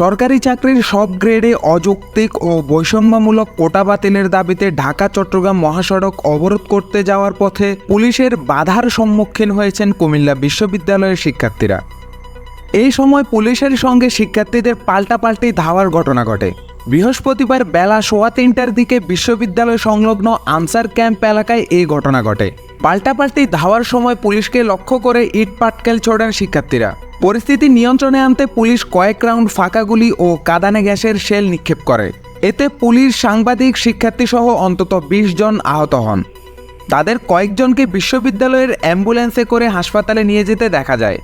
সরকারি চাকরির সব গ্রেডে অযৌক্তিক ও বৈষম্যমূলক কোটা বাতিলের দাবিতে ঢাকা, চট্টগ্রাম মহাসড়ক অবরোধ করতে যাওয়ার পথে পুলিশের বাধার সম্মুখীন হয়েছেন কুমিল্লা বিশ্ববিদ্যালয়ের শিক্ষার্থীরা। এই সময় পুলিশের সঙ্গে শিক্ষার্থীদের পাল্টাপাল্টি ধাওয়ার ঘটনা ঘটে। বৃহস্পতিবার বেলা সোয়া তিনটার দিকে বিশ্ববিদ্যালয় সংলগ্ন আনসার ক্যাম্প এলাকায় এই ঘটনা ঘটে। পাল্টাপাল্টি ধাওয়ার সময় পুলিশকে লক্ষ্য করে ইট পাটকেল ছোড়েন শিক্ষার্থীরা। পরিস্থিতি নিয়ন্ত্রণে আনতে পুলিশ কয়েক রাউন্ড ফাঁকা গুলি ও কাদানে গ্যাসের শেল নিক্ষেপ করে। এতে পুলিশ, সাংবাদিক, শিক্ষার্থীসহ অন্তত বিশ জন আহত হন। তাদের কয়েকজনকে বিশ্ববিদ্যালয়ের অ্যাম্বুলেন্সে করে হাসপাতালে নিয়ে যেতে দেখা যায়।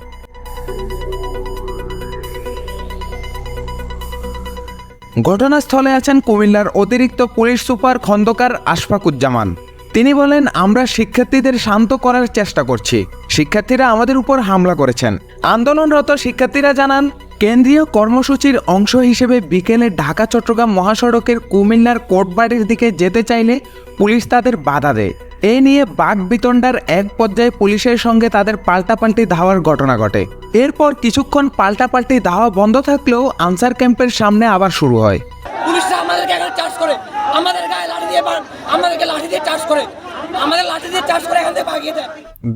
ঘটনাস্থলে আছেন কুমিল্লার অতিরিক্ত পুলিশ সুপার খন্দকার আশফাকুজ্জামান। তিনি বলেন, আমরা শিক্ষার্থীদের শান্ত করার চেষ্টা করছি। শিক্ষার্থীরা আমাদের উপর হামলা করেছেন। আন্দোলনরত শিক্ষার্থীরা জানান, কেন্দ্রীয় কর্মসূচির অংশ হিসেবে বিকেলে ঢাকা, চট্টগ্রাম মহাসড়কের কুমিল্লার কোটবাড়ির দিকে যেতে চাইলে পুলিশ তাদের বাধা দেয়। এ নিয়ে বাঘ বিতণ্ডার এক পর্যায়ে পুলিশের সঙ্গে তাদের পাল্টাপাল্টি ধাওয়ার ঘটনা ঘটে। এরপর কিছুক্ষণ পাল্টাপাল্টি ধাওয়া বন্ধ থাকলেও আনসার ক্যাম্পের সামনে আবার শুরু হয়।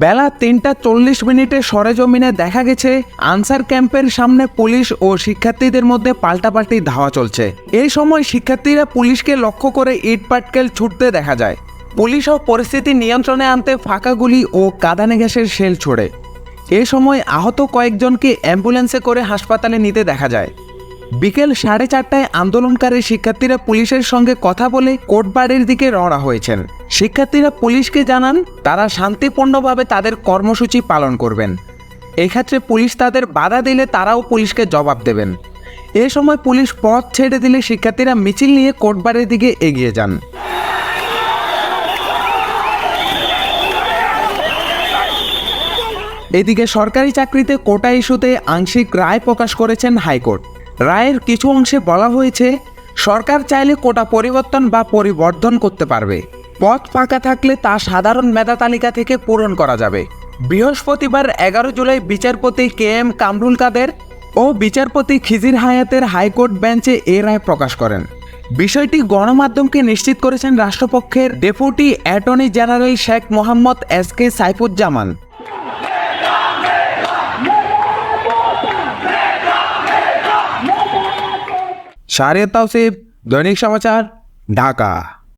বেলা তিনটা চল্লিশ মিনিটে সরেজমিনে দেখা গেছে আনসার ক্যাম্পের সামনে পুলিশ ও শিক্ষার্থীদের মধ্যে পাল্টাপাল্টি ধাওয়া চলছে। এই সময় শিক্ষার্থীরা পুলিশকে লক্ষ্য করে ইট পাটকেল ছুটতে দেখা যায়। পুলিশও পরিস্থিতি নিয়ন্ত্রণে আনতে ফাঁকা গুলি ও কাদানে গ্যাসের শেল ছোড়ে। এ সময় আহত কয়েকজনকে অ্যাম্বুলেন্সে করে হাসপাতালে নিতে দেখা যায়। বিকেল সাড়ে চারটায় আন্দোলনকারী শিক্ষার্থীরা পুলিশের সঙ্গে কথা বলে কোটবাড়ির দিকে রওনা হয়েছেন। শিক্ষার্থীরা পুলিশকে জানান, তারা শান্তিপূর্ণভাবে তাদের কর্মসূচি পালন করবেন। এক্ষেত্রে পুলিশ তাদের বাধা দিলে তারাও পুলিশকে জবাব দেবেন। এ সময় পুলিশ পথ ছেড়ে দিলে শিক্ষার্থীরা মিছিল নিয়ে কোটবাড়ির দিকে এগিয়ে যান। এদিকে সরকারি চাকরিতে কোটা ইস্যুতে আংশিক রায় প্রকাশ করেছেন হাইকোর্ট। রায়ের কিছু অংশে বলা হয়েছে, সরকার চাইলে কোটা পরিবর্তন বা পরিবর্ধন করতে পারবে। পদ ফাঁকা থাকলে তা সাধারণ মেধা তালিকা থেকে পূরণ করা যাবে। বৃহস্পতিবার এগারো জুলাই বিচারপতি কে এম কামরুল কাদের ও বিচারপতি খিজির হায়াতের হাইকোর্ট বেঞ্চে এ রায় প্রকাশ করেন। বিষয়টি গণমাধ্যমকে নিশ্চিত করেছেন রাষ্ট্রপক্ষের deputy attorney general Sheikh Mohammad S K Saifuzzaman. Shahriar Taosif Dainik Samachar Dhaka